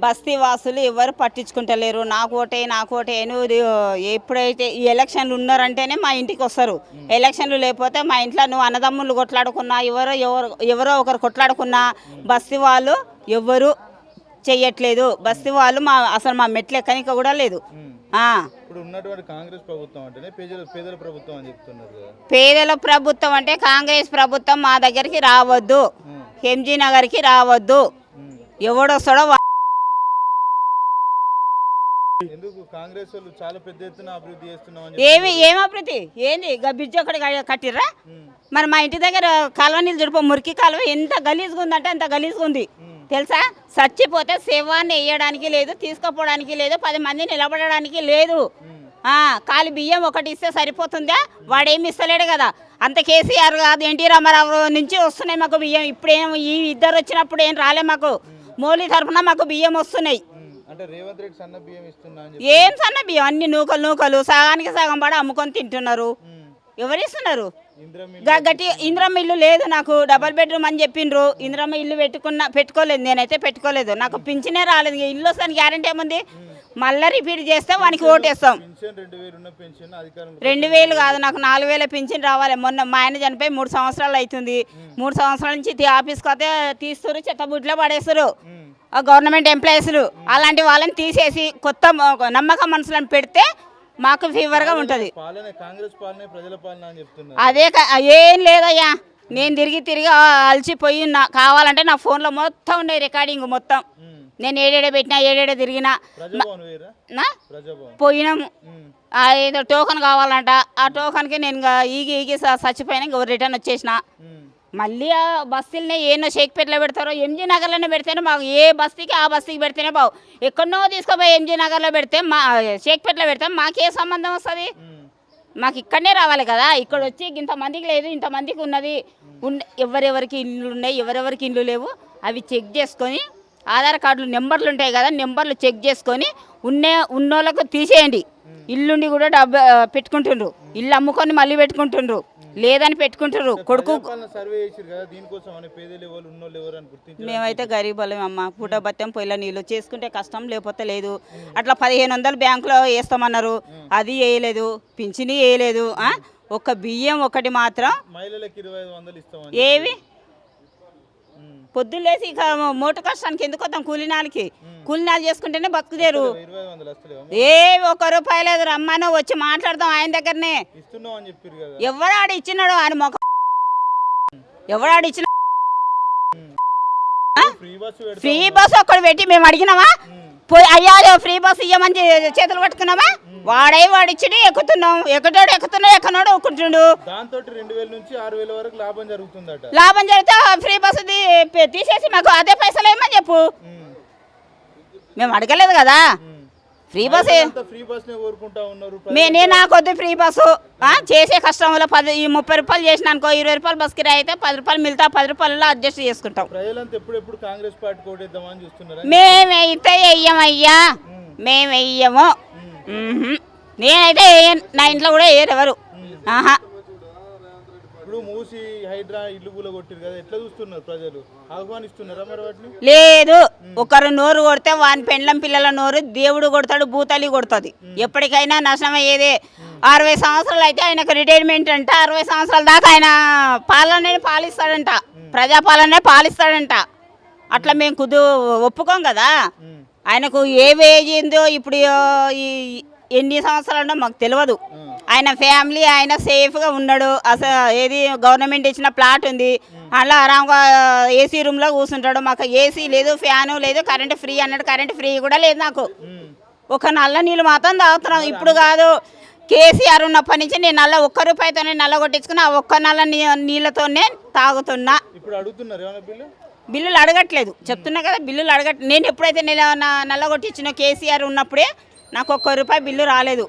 బస్తీ వాసులు ఎవరు పట్టించుకుంటలేరు. నాకు ఓటే నాకు ఓటే అని ఎప్పుడైతే ఈ ఎలక్షన్లు ఉన్నారంటేనే మా ఇంటికి వస్తారు. ఎలక్షన్లు లేకపోతే మా ఇంట్లో నువ్వు అన్నదమ్ములు కొట్లాడుకున్నా ఎవరో ఎవరు ఎవరో ఒకరు కొట్లాడుకున్నా బస్తీ వాళ్ళు ఎవరు చెయ్యట్లేదు. బస్తీ వాళ్ళు మా అసలు మా మెట్లు ఎక్కనిక కూడా లేదు. ఆ. ఇప్పుడు ఉన్నటువంటి కాంగ్రెస్ ప్రభుత్వం అంటేనే పేదల పేదల ప్రభుత్వం అని చెప్తున్నారు కదా. పేదల ప్రభుత్వం అంటే కాంగ్రెస్ ప్రభుత్వం మా దగ్గరికి రావద్దు. ఉమ్, ఎంజీ నగర్కి రావద్దు. ఉమ్. ఎవడొస్తాడో వా- ఎందుకు కాంగ్రెస్ వాళ్ళు చాలా పెద్ద ఎత్తున అభివృద్ధి చేస్తున్నామని ఏమి ఏం అభివృద్ధి? ఏంది? బ్రిడ్జ్ ఒకటి కట్టిర్రా? మరి మా ఇంటి దగ్గర కాలువ నీళ్ళు చుడిపో మురికి కాలువ ఎంత గలీజ్గా ఉందంటే అంత గలీజ్గా ఉంది. తెలుసా? చచ్చిపోతే శవాన్ని వేయడానికి లేదు తీసుకుపోవడానికి లేదు పది మంది నిలబడడానికి లేదు. కాలి బియ్యం ఒకటి ఇస్తే సరిపోతుందా? వాడేమి ఇస్తలేడు కదా. అంత కేసీఆర్ కాదు ఎన్టీ రామారావు నుంచి వస్తున్నాయి మాకు బియ్యం. ఇప్పుడేం ఈ ఇద్దరు వచ్చినప్పుడు ఏం రాలే మాకు. మోలీ తరఫున మాకు బియ్యం వస్తున్నాయి. అంటే రేవంత్ రెడ్డి సన్న బియ్యం ఇస్తున్నా అని చెప్పి. ఏం సన్న బియ్యం? అన్ని నూకలు నూకలు సగానికి సగం పడి అమ్ముకొని తింటున్నారు. ఉమ్, ఎవరు ఇస్తున్నారు ఇందిరా గ- గట్టి ఇంద్రమ్మ ఇల్లు లేదు నాకు డబల్ బెడ్రూమ్ అని చెప్పిండ్రు. ఇంద్రమ్మ ఇల్లు పెట్టుకున్నా పెట్టుకోలేదు నేనైతే పెట్టుకోలేదు. నాకు పింఛనే రాలేదు. ఇక ఇల్లు వస్తాను గ్యారంటీ ఏముంది? మళ్ళీ రిపీట్ చేస్తే వానికి ఓటేస్తాం. పెన్షన్ రెండు వేలు ఉన్న పెన్షన్ అధికారం రెండు వేలు కాదు నాకు నాలుగు వేల పింఛన్ రావాలి. మొన్న మా ఆయన చనిపోయి మూడు సంవత్సరాలు అవుతుంది. మూడు సంవత్సరాల నుంచి తీ- ఆఫీస్కి వస్తే తీస్తారు చెత్తబుట్లో పడేస్తారు ఉమ్, గవర్నమెంట్ ఎంప్లాయీస్లు అలాంటి వాళ్ళని తీసేసి కొత్త నమ్మకం మనుషులను పెడితే మాకు ఫీవర్గా ఉంటుంది. అదే ఏం లేదయ్యా. నేను తిరిగి తిరిగి అలసిపోయి ఉన్నా. కావాలంటే నా ఫోన్లో మొత్తం ఉన్నాయి రికార్డింగ్ మొత్తం. నేను ఏడేడ పెట్టినా ఏడేడ తిరిగినా. నా? పోయినాము. ఏదో టోకన్ కావాలంట. ఆ టోకన్కి నేను ఈగి ఈగి చచ్చిపోయినా ఇంకా రిటర్న్ వచ్చేసిన. మళ్ళీ ఆ బస్తీలనే ఏనో షేక్పేటలో పెడతారో ఎంజీ నగర్లోనే పెడితేనే మాకు ఏ బస్తీకి ఆ బస్తీకి పెడితేనే బాగు ఎక్కడనో తీసుకుపోయి ఎంజీ నగర్లో పెడితే మా షేక్పేటలో పెడితే మాకే సంబంధం వస్తుంది? మాకు ఇక్కడనే రావాలి కదా. ఇక్కడ వచ్చి ఇంతమందికి లేదు ఇంతమందికి ఉన్నది. ఉన్న ఎవరెవరికి ఇల్లు ఉన్నాయి ఎవరెవరికి ఇల్లు లేవు అవి చెక్ చేసుకొని ఆధార్ కార్డులు నెంబర్లు ఉంటాయి కదా నెంబర్లు చెక్ చేసుకొని ఉన్నే ఉన్నోళ్ళకు తీసేయండి. ఇల్లుండి కూడా డబ్బు పెట్టుకుంటుండ్రు. ఇల్లు అమ్ముకొని మళ్ళీ పెట్టుకుంటుండ్రు. లేదని పెట్టుకుంటుండ్రు కొడుకు మేమైతే గరీబులం అమ్మ. పూట బత్తం పొయ్యిల నీళ్ళు. చేసుకుంటే కష్టం లేకపోతే లేదు. అట్లా పదిహేను వందలు బ్యాంకులో వేస్తామన్నారు. అది వేయలేదు. పింఛని వేయలేదు. ఆ? ఒక్క బియ్యం ఒకటి మాత్రం ఏవి? పొద్దులేసి ఇక మోటు కష్టానికి ఎందుకు వద్దాం కూలినాలకి కూలినాలు చేసుకుంటేనే బతుకుదేరు ఏ ఒక్క రూపాయి లేదు రమ్మను వచ్చి మాట్లాడదాం ఆయన దగ్గరనే. ఆడ ఇచ్చినాడు ఆయన మొక్క ఎవడు ఆడ ఇచ్చిన ఫ్రీ బస్సు ఒక్కడు పెట్టి మేము అడిగినామా? పోయి అయ్యా ఫ్రీ బస్ ఇయ్యమని చే- చేతులు పట్టుకున్నామా? వాడై వాడిచ్చిడి ఎక్కుతున్నాం. ఎక్కుతాడు ఎక్కుతున్నాడు ఎక్కనోడు ఒక్కుంటుండు దాంతో రెండు వేల నుంచి ఆరు వేల వరకు లాభం జరుగుతుందట. లాభం జరిగితే ఫ్రీ బస్ తీసేసి మాకు అదే పైసలు ఏమని చెప్పు. మేము అడగలేదు కదా. ఫ్రీ బస్ నేనే నాకొద్దు ఫ్రీ బస్సు. చేసే కష్టంలో పది ఈ ముప్పై రూపాయలు చేసిన అనుకో ఇరవై రూపాయలు బస్ కిరాయి అయితే పది రూపాయలు మిగతా పది రూపాయలలో అడ్జస్ట్ చేసుకుంటాం. మేమైతే వెయ్యమయ్యా మేము వెయ్యము. నేనైతే. నా ఇంట్లో కూడా వేయరు ఎవరు. ఆహా. ఇప్పుడు మూసి హైడ్రా ఇల్లు కదా ఎట్లా చూస్తున్నారు ప్రజలు? ఆహ్వానిస్తున్నారా మరి వాటిని? లేదు ఒకరు నోరు కొడితే వాని పెండ్లం పిల్లల నోరు దేవుడు కొడతాడు భూతలి కొడుతుంది. ఎప్పటికైనా నాశనం అయ్యేదే అరవై సంవత్సరాలు అయితే ఆయనకు రిటైర్మెంట్ అంట. అరవై సంవత్సరాల దాకా ఆయన పాలనే పాలిస్తాడంట. ప్రజాపాలనే పాలిస్తాడంట. అట్లా మేము కుదు ఒప్పుకోం కదా. ఆయనకు ఏ ఏజ్ ఏందో ఇప్పుడు ఈ ఎన్ని సంవత్సరాలు మాకు తెలియదు ఆయన ఫ్యామిలీ ఆయన సేఫ్గా ఉన్నాడు. అసలు ఏది గవర్నమెంట్ ఇచ్చిన ప్లాట్ ఉంది. అలా ఆరాంగా ఏసీ రూమ్లో కూర్చుంటాడు. మాకు ఏసీ లేదు ఫ్యాను లేదు కరెంట్ ఫ్రీ అన్నాడు. కరెంట్ ఫ్రీ కూడా లేదు నాకు. ఒక నల్ల నీళ్ళు మాత్రం తాగుతున్నాం. ఇప్పుడు కాదు కేసీఆర్ ఉన్నప్పటి నుంచి నేను నల్ల ఒక్క రూపాయితోనే నల్ల కొట్టించుకుని ఆ ఒక్క నల్ల నీళ్ళతోనే తాగుతున్నా. బిల్లులు అడగట్లేదు. చెప్తున్నా కదా బిల్లులు అడగట్ నేను ఎప్పుడైతే నల్ల కొట్టించిన కేసీఆర్ ఉన్నప్పుడే నాకు ఒక్క రూపాయి బిల్లు రాలేదు.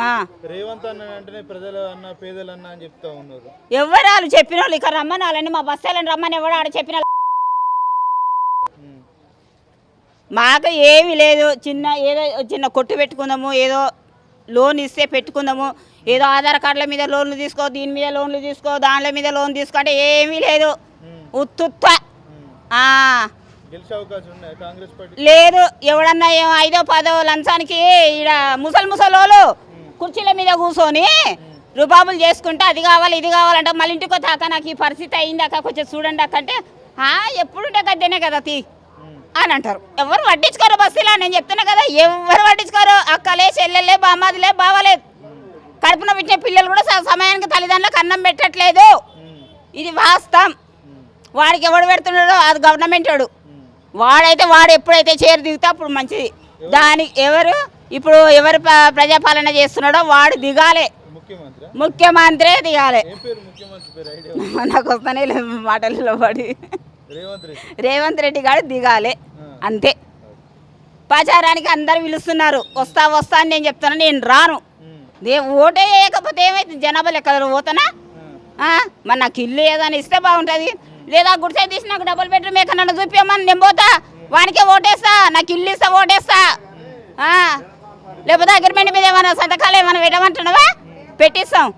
ఆ. రేవంత్ అన్న అంటేనే ప్రజలు అన్న పేదలు అన్న అని చెప్తా ఉన్నారు. ఎవరు వాళ్ళు చెప్పిన వాళ్ళు ఇక్కడ రమ్మని వాళ్ళని మా బస్సాలని రమ్మని ఎవడు ఆడ చెప్పిన మాకు ఏమీ లేదు. చిన్న ఏదో చిన్న కొట్టు పెట్టుకుందాము ఏదో లోన్ ఇస్తే పెట్టుకుందాము ఏదో ఆధార్ కార్డుల మీద లోన్లు తీసుకో దీని మీద లోన్లు తీసుకో దానిల మీద లోన్ తీసుకో అంటే ఏమీ లేదు. ఉమ్, ఉత్తుత్త. లేదు ఎవడన్నా ఏం ఐదో పదో లంచానికి ఈడ ముసలి ముసలోళ్ళు కుర్చీల మీద కూర్చొని రుబాబులు చేసుకుంటే అది కావాలి ఇది కావాలంటే మళ్ళీ ఇంటికి అక్క నాకు ఈ పరిస్థితి అయింది అక్క కొంచెం చూడండి అక్క అంటే "ఆ, ఎప్పుడుంటే గద్దెనే కదా తీ అని అంటారు. ఎవరు పట్టించుకోరు బస్సులో నేను చెప్తున్నా కదా ఎవరు పట్టించుకోరు అక్కలే చెల్లెలే బామ్మాదిలే బావలేదు కడుపున పెట్టిన పిల్లలు కూడా సమయానికి తల్లిదండ్రులకు అన్నం పెట్టట్లేదు. ఇది వాస్తవం. వాడికి ఎవడు పెడుతున్నాడో అది గవర్నమెంట్ వాడు. వాడైతే వాడు ఎప్పుడైతే చేరు దిగితే అప్పుడు మంచిది. దానికి ఎవరు? ఇప్పుడు ఎవరు ప్ర- ప్రజాపాలన చేస్తున్నాడో వాడు దిగాలి. ముఖ్యమంత్రి? దిగాలి. నాకు వస్తానే లేదు మాటల్లో పడి. రేవంత్ రెడ్డి. గారు దిగాలి. అంతే. ప్రచారానికి అందరు పిలుస్తున్నారు. వస్తా వస్తా అని నేను చెప్తాను నేను రాను. దే ఓటే వేయకపోతే ఏమైతే జనాభా లెక్క పోతానా? మరి నాకు ఇల్లు ఏదని ఇస్తే బాగుంటుంది. లేదా గుడిసే తీసి నాకు డబుల్ బెడ్రూమ్ ఎక్కడ చూపించమని నేను పోతా? వానికే ఓటేస్తా నాకు ఇల్లు ఇస్తా ఓటేస్తా. ఆ, లేకపోతే అగ్రిమెంట్ మీద ఏమైనా సంతకాలు ఏమైనా పెట్టమంటున్నావా? పెట్టిస్తాం.